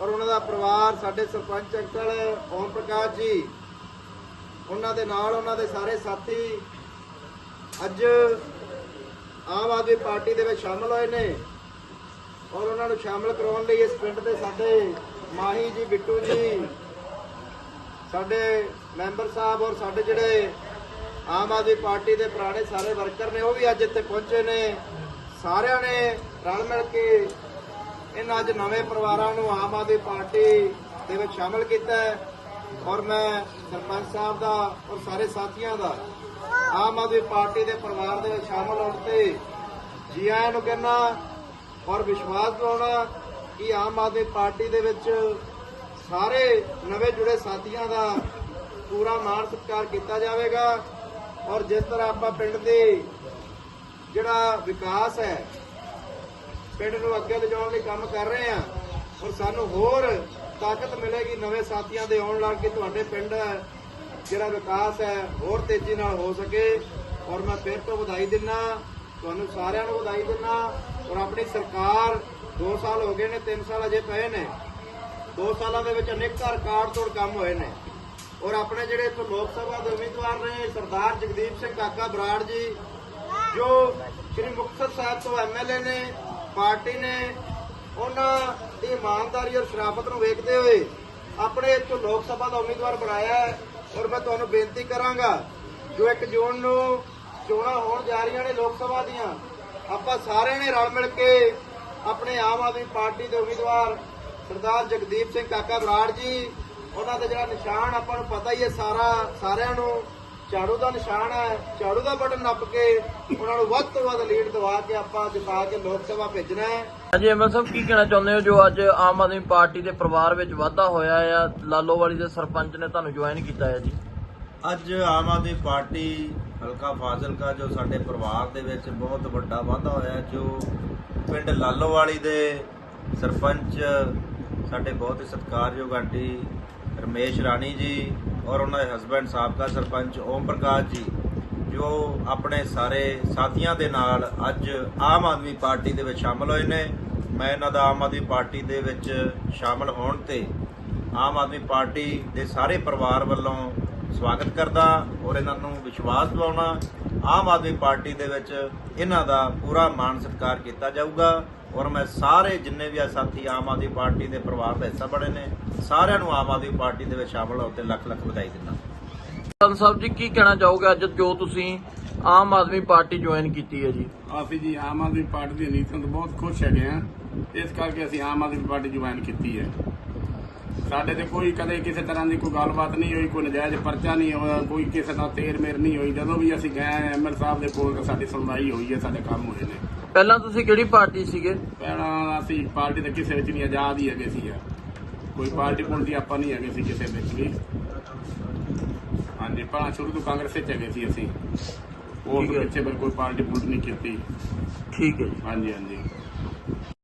ਔਰ ਉਹਨਾਂ ਦਾ ਪਰਿਵਾਰ ਸਾਡੇ ਸਰਪੰਚ ਅੰਕਲ ਓਮ ਪ੍ਰਕਾਸ਼ ਜੀ, ਉਹਨਾਂ ਦੇ ਨਾਲ ਉਹਨਾਂ ਦੇ ਸਾਰੇ ਸਾਥੀ ਅੱਜ ਆਮ ਆਦਮੀ ਪਾਰਟੀ ਦੇ ਵਿੱਚ ਸ਼ਾਮਲ ਹੋਏ ਨੇ ਔਰ ਉਹਨਾਂ ਨੂੰ ਸ਼ਾਮਲ ਕਰਾਉਣ ਲਈ ਇਸ ਪਿੰਡ ਦੇ ਸਾਡੇ ਮਾਹੀ ਜੀ, ਬਿੱਟੂ ਜੀ, ਸਾਡੇ ਮੈਂਬਰ ਸਾਹਿਬ ਔਰ ਸਾਡੇ ਜਿਹੜੇ ਆਮ ਆਦਮੀ ਪਾਰਟੀ ਦੇ ਪੁਰਾਣੇ ਸਾਰੇ ਵਰਕਰ ਨੇ, ਉਹ ਵੀ ਅੱਜ ਇੱਥੇ ਪਹੁੰਚੇ ਨੇ। ਸਾਰਿਆਂ ਨੇ ਰਲ ਮਿਲ ਕੇ ਇਹਨਾਂ ਅੱਜ ਨਵੇਂ ਪਰਿਵਾਰਾਂ ਨੂੰ ਆਮ ਆਦਮੀ ਪਾਰਟੀ ਦੇ ਵਿੱਚ ਸ਼ਾਮਲ ਕੀਤਾ ਹੈ ਔਰ ਮੈਂ ਸਰਪੰਚ ਸਾਹਿਬ ਦਾ ਔਰ ਸਾਰੇ ਸਾਥੀਆਂ ਦਾ ਆਮ ਆਦਮੀ ਪਾਰਟੀ ਦੇ ਪਰਿਵਾਰ ਦੇ ਵਿੱਚ ਸ਼ਾਮਲ ਹੋਣ ਤੇ ਜੀ ਆਇਆਂ ਨੂੰ ਕਹਿਣਾ ਔਰ ਵਿਸ਼ਵਾਸ ਦਿਵਾਉਣਾ ਕਿ ਆਮ ਆਦਮੀ ਪਾਰਟੀ ਦੇ ਵਿੱਚ ਸਾਰੇ ਨਵੇਂ ਜੁੜੇ ਸਾਥੀਆਂ ਦਾ ਪੂਰਾ ਮਾਣ ਸਤਿਕਾਰ ਕੀਤਾ ਜਾਵੇਗਾ ਔਰ ਜਿਸ ਤਰ੍ਹਾਂ ਆਪਾਂ ਪਿੰਡ ਦੇ ਜਿਹੜਾ ਵਿਕਾਸ ਹੈ ਪਿੰਡ ਨੂੰ ਅੱਗੇ ਲਿਜਾਉਣ ਲਈ ਕੰਮ ਕਰ ਰਹੇ ਹਾਂ। ਔਰ ਸਾਨੂੰ ਹੋਰ ਤਾਕਤ ਮਿਲੇਗੀ ਨਵੇਂ ਸਾਥੀਆਂ ਦੇ ਆਉਣ ਲੱਗ ਕੇ ਤੁਹਾਡੇ ਪਿੰਡ ਜਿਹੜਾ ਵਿਕਾਸ ਹੈ, ਹੋਰ ਤੇਜ਼ੀ ਨਾਲ ਹੋ ਸਕੇ। ਔਰ ਮੈਂ ਫਿਰ ਤੋਂ ਵਧਾਈ ਦਿੰਨਾ, ਤੁਹਾਨੂੰ ਸਾਰਿਆਂ ਨੂੰ ਵਧਾਈ ਦਿੰਨਾ। ਔਰ ਆਪਣੀ ਸਰਕਾਰ 2 ਸਾਲ ਹੋ ਗਏ ਨੇ 3 ਸਾਲ ਅਜੇ ਪਏ ਨੇ। 2 ਸਾਲਾਂ ਦੇ ਵਿੱਚ ਅਨੇਕਾਂ ਰਿਕਾਰਡ ਤੋੜ ਕੰਮ ਹੋਏ ਨੇ। ਔਰ ਆਪਣੇ ਜਿਹੜੇ ਇੱਥੋਂ ਲੋਕ ਸਭਾ ਦੇ ਉਮੀਦਵਾਰ ਨੇ, ਸਰਦਾਰ ਜਗਦੀਪ ਸਿੰਘ ਕਾਕਾ ਬਰਾੜ ਜੀ, ਜੋ ਸ੍ਰੀ ਮੁਕਤਸਰ ਸਾਹਿਬ ਤੋਂ ਐਮਐਲਏ ਨੇ ਪਾਰਟੀ ਨੇ ਉਹਨਾਂ ਦੀ ਇਮਾਨਦਾਰੀ ਔਰ ਸ਼ਰਾਫਤ ਨੂੰ ਵੇਖਦੇ ਹੋਏ ਆਪਣੇ ਇੱਥੋਂ ਲੋਕ ਸਭਾ ਦਾ ਉਮੀਦਵਾਰ ਬਣਾਇਆ ਹੈ ਔਰ ਮੈਂ ਤੁਹਾਨੂੰ ਬੇਨਤੀ ਕਰਾਂਗਾ, ਜੋ 1 ਜੂਨ ਨੂੰ ਚੋਣਾਂ ਹੋਣ ਜਾ ਰਹੀਆਂ ਨੇ ਲੋਕ ਸਭਾ ਦੀਆਂ, ਆਪਾਂ ਸਾਰਿਆਂ ਨੇ ਰਲ ਮਿਲ ਕੇ ਆਪਣੇ ਆਮ ਆਦਮੀ ਪਾਰਟੀ ਦੇ ਉਮੀਦਵਾਰ ਸਰਦਾਰ ਜਗਦੀਪ ਸਿੰਘ ਕਾਕਾ ਬਰਾੜ ਜੀ, ਉਹਨਾਂ ਦਾ ਜਿਹੜਾ ਨਿਸ਼ਾਨ ਆਪਾਂ ਨੂੰ ਪਤਾ ਹੀ ਹੈ ਸਾਰਾ, ਸਾਰਿਆਂ ਨੂੰ ਝਾੜੂ ਦਾ ਨਿਸ਼ਾਨ ਹੈ ਝਾੜੂ ਦਾ ਬਟਨ ਨੱਪ ਕੇ ਉਹਨਾਂ ਨੂੰ ਵੱਧ ਤੋਂ ਵੱਧ ਲੀਡ ਦਵਾ ਕੇ ਆਪਾਂ ਜਿਤਾ ਕੇ ਲੋਕ ਸਭਾ ਭੇਜਣਾ ਹੈ। ਹਾਂਜੀ ਐਮਐਲ ਸਾਹਿਬ ਕੀ ਕਹਿਣਾ ਚਾਹੁੰਦੇ ਹੋ ਜੋ ਅੱਜ ਆਮ ਆਦਮੀ ਪਾਰਟੀ ਦੇ ਪਰਿਵਾਰ ਵਿੱਚ ਵਾਧਾ ਹੋਇਆ ਆ ਲਾਲੋਵਾਲੀ ਦੇ ਸਰਪੰਚ ਨੇ ਤੁਹਾਨੂੰ ਜੁਆਇਨ ਕੀਤਾ ਹੈ ਜੀ? ਅੱਜ ਆਮ ਆਦਮੀ ਪਾਰਟੀ ਹਲਕਾ ਫਾਜ਼ਿਲਕਾ ਜੋ ਸਾਡੇ ਪਰਿਵਾਰ ਦੇ ਵਿੱਚ ਬਹੁਤ ਵੱਡਾ ਵਾਧਾ ਹੋਇਆ ਹੈ, ਜੋ ਪਿੰਡ ਲਾਲੋਵਾਲੀ ਦੇ ਸਰਪੰਚ ਸਾਡੇ ਬਹੁਤ ਹੀ ਸਤਿਕਾਰਯੋਗ ਆਂਟੀ ਰਮੇਸ਼ ਰਾਣੀ ਜੀ ਔਰ ਉਹਨਾਂ ਦੇ ਹਸਬੰਡ ਸਾਬਕਾ ਸਰਪੰਚ ਓਮ ਪ੍ਰਕਾਸ਼ ਜੀ, ਜੋ ਆਪਣੇ ਸਾਰੇ ਸਾਥੀਆਂ ਦੇ ਨਾਲ ਅੱਜ ਆਮ ਆਦਮੀ ਪਾਰਟੀ ਦੇ ਵਿੱਚ ਸ਼ਾਮਲ ਹੋਏ ਨੇ। ਮੈਂ ਇਹਨਾਂ ਦਾ ਆਮ ਆਦਮੀ ਪਾਰਟੀ ਦੇ ਵਿੱਚ ਸ਼ਾਮਲ ਹੋਣ ਤੇ ਆਮ ਆਦਮੀ ਪਾਰਟੀ ਦੇ ਸਾਰੇ ਪਰਿਵਾਰ ਵੱਲੋਂ ਸਵਾਗਤ ਕਰਦਾ ਔਰ ਇਹਨਾਂ ਨੂੰ ਵਿਸ਼ਵਾਸ ਦਿਵਾਉਣਾ, ਆਮ ਆਦਮੀ ਪਾਰਟੀ ਦੇ ਵਿੱਚ ਇਹਨਾਂ ਦਾ ਪੂਰਾ ਮਾਣ ਸਤਿਕਾਰ ਕੀਤਾ ਜਾਊਗਾ। ਔਰ ਮੈਂ ਸਾਰੇ ਜਿੰਨੇ ਵੀ ਆ ਸਾਥੀ ਆਮ ਆਦਮੀ ਪਾਰਟੀ ਦੇ ਪਰਿਵਾਰ ਦਾ ਹਿੱਸਾ ਬਣੇ ਨੇ ਸਾਰਿਆਂ ਨੂੰ ਆਮ ਆਦਮੀ ਪਾਰਟੀ ਦੇ ਵਿੱਚ ਸ਼ਾਮਲ ਹੋਣ ਤੇ ਲੱਖ ਲੱਖ ਵਧਾਈ ਦਿੰਦਾ। ਸੰਤ ਸਾਹਿਬ ਜੀ ਕੀ ਕਹਿਣਾ ਚਾਹੋਗੇ ਅੱਜ ਜੋ ਤੁਸੀਂ ਆਮ ਆਦਮੀ ਪਾਰਟੀ ਜੁਆਇਨ ਕੀਤੀ ਹੈ ਜੀ? ਅਸੀਂ ਜੀ ਆਮ ਆਦਮੀ ਪਾਰਟੀ ਦੀ ਨੀਤੀਆਂ ਤੋਂ ਬਹੁਤ ਖੁਸ਼ ਹੈਗੇ ਆ ਇਸ ਕਰਕੇ ਅਸੀਂ ਆਮ ਆਦਮੀ ਪਾਰਟੀ ਜੁਆਇਨ ਕੀਤੀ ਹੈ। ਸਾਡੇ ਤੇ ਕੋਈ ਕਦੇ ਕਿਸੇ ਤਰ੍ਹਾਂ ਦੀ ਕੋਈ ਗੱਲਬਾਤ ਨਹੀਂ ਹੋਈ ਕੋਈ ਨਜਾਇਜ਼ ਪਰਚਾ ਨਹੀਂ ਹੋਇਆ ਕੋਈ ਕਿਸੇ ਦਾ ਤੇਰ ਮੇਰ ਨਹੀਂ ਹੋਈ। ਜਦੋਂ ਵੀ ਅਸੀਂ ਗਏ ਐਮਐਲ ਸਾਹਿਬ ਦੇ ਕੋਲ ਸਾਡੀ ਸੁਣਵਾਈ ਹੋਈ ਹੈ ਸਾਡੇ ਕੰਮ ਹੋਏ ਨੇ। ਪਹਿਲਾਂ ਤੁਸੀਂ ਕਿਹੜੀ ਪਾਰਟੀ ਸੀਗੇ? ਪਹਿਲਾਂ ਅਸੀਂ ਪਾਰਟੀ ਦੇ ਕਿਸੇ ਵਿੱਚ ਨਹੀਂ ਆਜ਼ਾਦ ਹੀ ਹੈਗੇ ਸੀ ਕੋਈ ਪਾਰਟੀ ਪੁਲਟੀ ਆਪਾਂ ਨਹੀਂ ਹੈਗੇ ਸੀ ਕਿਸੇ ਵਿੱਚ ਵੀ। ਹਾਂਜੀ ਪਹਿਲਾਂ ਸ਼ੁਰੂ ਤੋਂ ਕਾਂਗਰਸ ਵਿੱਚ ਹੈਗੇ ਸੀ ਅਸੀਂ। ਉਸ ਠੀਕ ਹੈ। ਪਿੱਛੇ ਕੋਈ ਪਾਰਟੀ ਪੁਲਟ ਨਹੀਂ ਕੀਤੀ। ਠੀਕ ਹੈ ਜੀ। ਹਾਂਜੀ ਹਾਂਜੀ।